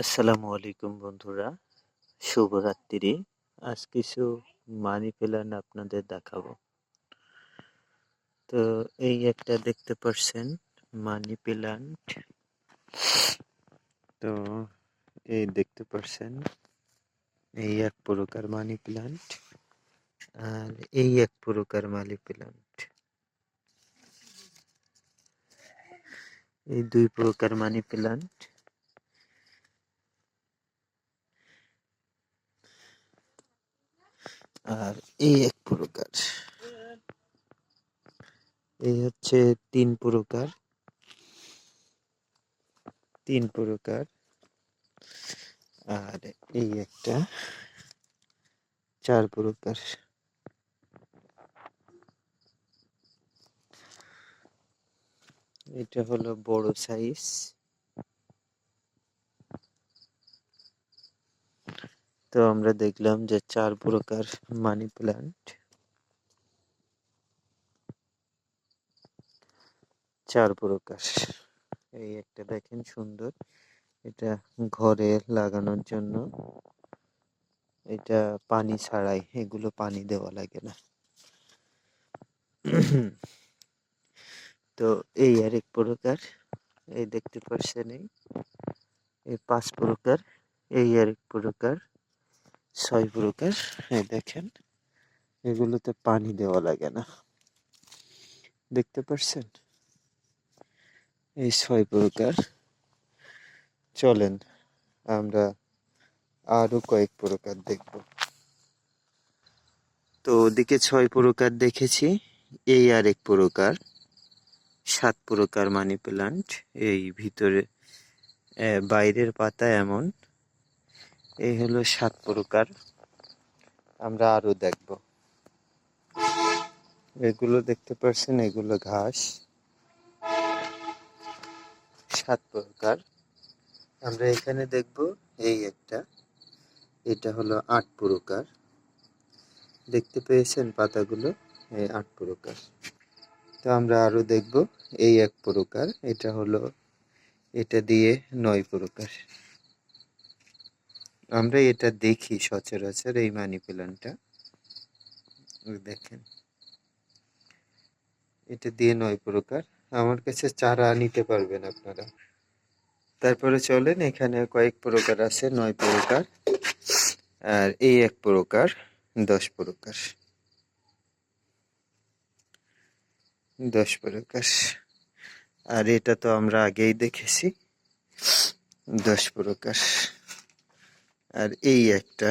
আসসালামু আলাইকুম বন্ধুরা। শুভরাত্রি। আজ কিছু মানি প্ল্যান্ট আপনাদের দেখাবো। তো এই একটা দেখতে পাচ্ছেন মানি প্ল্যান্ট তো এই দেখতে পাচ্ছেন, এই এক প্রকার মানি প্ল্যান্ট আর এই এক প্রকার মানি প্ল্যান্ট এই দুই প্রকার মানি প্ল্যান্ট আর এই এক প্রকার। এই হচ্ছে তিন প্রকার। তিন প্রকার। আর এই একটা। চার প্রকার। এটা হলো বড় সাইজ তো আমরা দেখলাম যে চার প্রকার মানি প্ল্যান্ট চার প্রকার। এই একটা দেখেন সুন্দর। এটা ঘরে লাগানোর জন্য। এটা পানি ছাড়াই, এগুলো পানি দেওয়া লাগে না। তো এই আর এক প্রকার, এই দেখতে পাচ্ছেন এই পাঁচ প্রকার, এই আর এক প্রকার। ছয় প্রকার এই দেখেন। এগুলোতে পানি দেওয়া লাগে না। দেখতে পাচ্ছেন এই ছয় প্রকার। চলেন, আমরা আরও কয়েক প্রকার দেখব। তো ওদিকে ছয় প্রকার দেখেছি। এই আর এক প্রকার। সাত প্রকার মানি প্লান্ট। এই ভিতরে বাইরের পাতা এমন। এই হলো সাত প্রকার। আমরা আরও দেখব। এগুলো দেখতে পাচ্ছেন এগুলো ঘাস। সাত প্রকার। আমরা এখানে দেখব এই একটা। এটা হলো আট প্রকার। দেখতে পেয়েছেন পাতাগুলো? এই আট প্রকার। তো আমরা আরও দেখব এই এক প্রকার। এটা হলো, এটা দিয়ে নয় প্রকার। আমরা এটা দেখি সচরাচর এই মানি প্ল্যান্টটা দেখেন। এটা দিয়ে নয় প্রকার। আমার কাছে চারা নিতে পারবেন আপনারা। তারপরে চলেন, এখানে কয়েক প্রকার আছে, নয় প্রকার। আর এই এক প্রকার, দশ প্রকার। দশ প্রকার। আর এটা তো আমরা আগেই দেখেছি। দশ প্রকার। আর এই একটা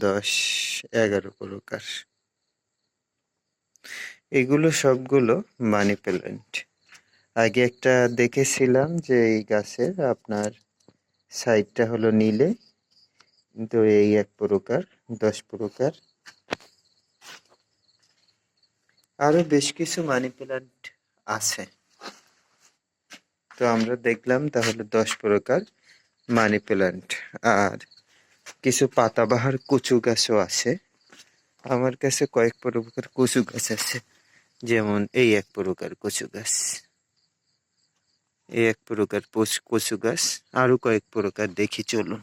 দশ এগারো প্রকার। এগুলো সবগুলো মানি প্ল্যান্ট আগে একটা দেখেছিলাম যে এই গাছের আপনার সাইডটা হলো নীলে, কিন্তু এই এক প্রকার, দশ প্রকার। আরও বেশ কিছু মানি প্ল্যান্ট আছে। তো আমরা দেখলাম তাহলে দশ প্রকার মানি প্ল্যান্ট আর কিছু পাতাবাহার কচু গাছও আছে। আমার কাছে কয়েক প্রকার কচু গাছ আছে। যেমন এই এক প্রকার কচু গাছ। এই এক প্রকার কচু গাছ। আরও কয়েক প্রকার দেখি, চলুন।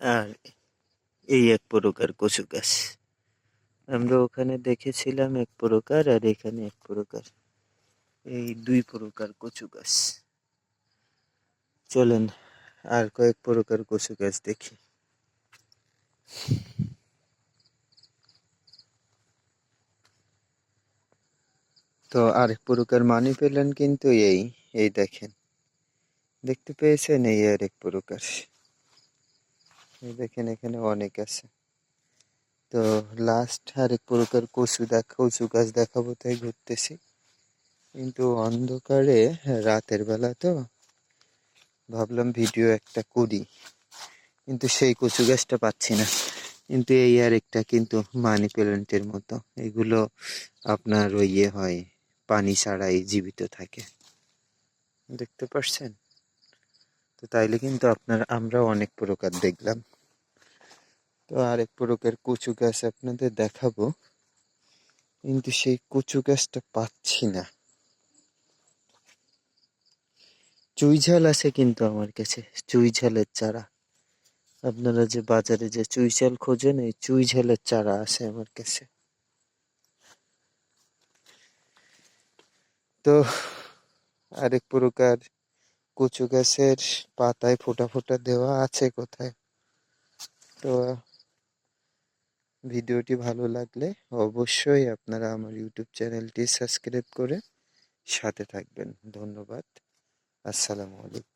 আর এই এক প্রকার কচু গাছ। আমরা ওখানে দেখেছিলাম এক প্রকার আর এখানে এক প্রকার। এই দুই প্রকার কচু গাছ। চলেন আর কয়েক প্রকার কচু গাছ দেখি। তো আরেক প্রকার মানি পেলেন কিন্তু এই এই দেখেন। দেখতে পেয়েছেন এই আরেক প্রকার। এই দেখেন এখানে অনেক আছে। তো লাস্ট আরেক প্রকার কচু দেখ কচু গাছ দেখাবো তাই ঘুরতেছি। কিন্তু অন্ধকারে রাতের বেলা তো ভাবলাম ভিডিও একটা করি। কিন্তু সেই কচু গাছটা পাচ্ছি না। কিন্তু এই আর একটা কিন্তু মানি প্ল্যান্টের মতো। এগুলো আপনার ওই ইয়ে হয়, পানি ছাড়াই জীবিত থাকে। দেখতে পাচ্ছেন তো তাইলে কিন্তু আপনার আমরা অনেক প্রকার দেখলাম। তো আরেক প্রকার কচু গাছ আপনাদের দেখাবো। কিন্তু সেই কচু গাছটা পাচ্ছি না। চুই ঝাল আছে কিন্তু আমার কাছে, চুই ঝালের চারা। আপনারা যে বাজারে যে চুই ঝাল খোঁজেন, এই চুই ঝালের চারা আছে আমার কাছে। তো আরেক প্রকার কচু গাছের পাতায় ফোটা ফোটা দেওয়া আছে কোথায়? তো ভিডিওটি ভালো লাগলে অবশ্যই আপনারা আমার ইউটিউব চ্যানেলটি সাবস্ক্রাইব করে সাথে থাকবেন। ধন্যবাদ। আসসালামু আলাইকুম।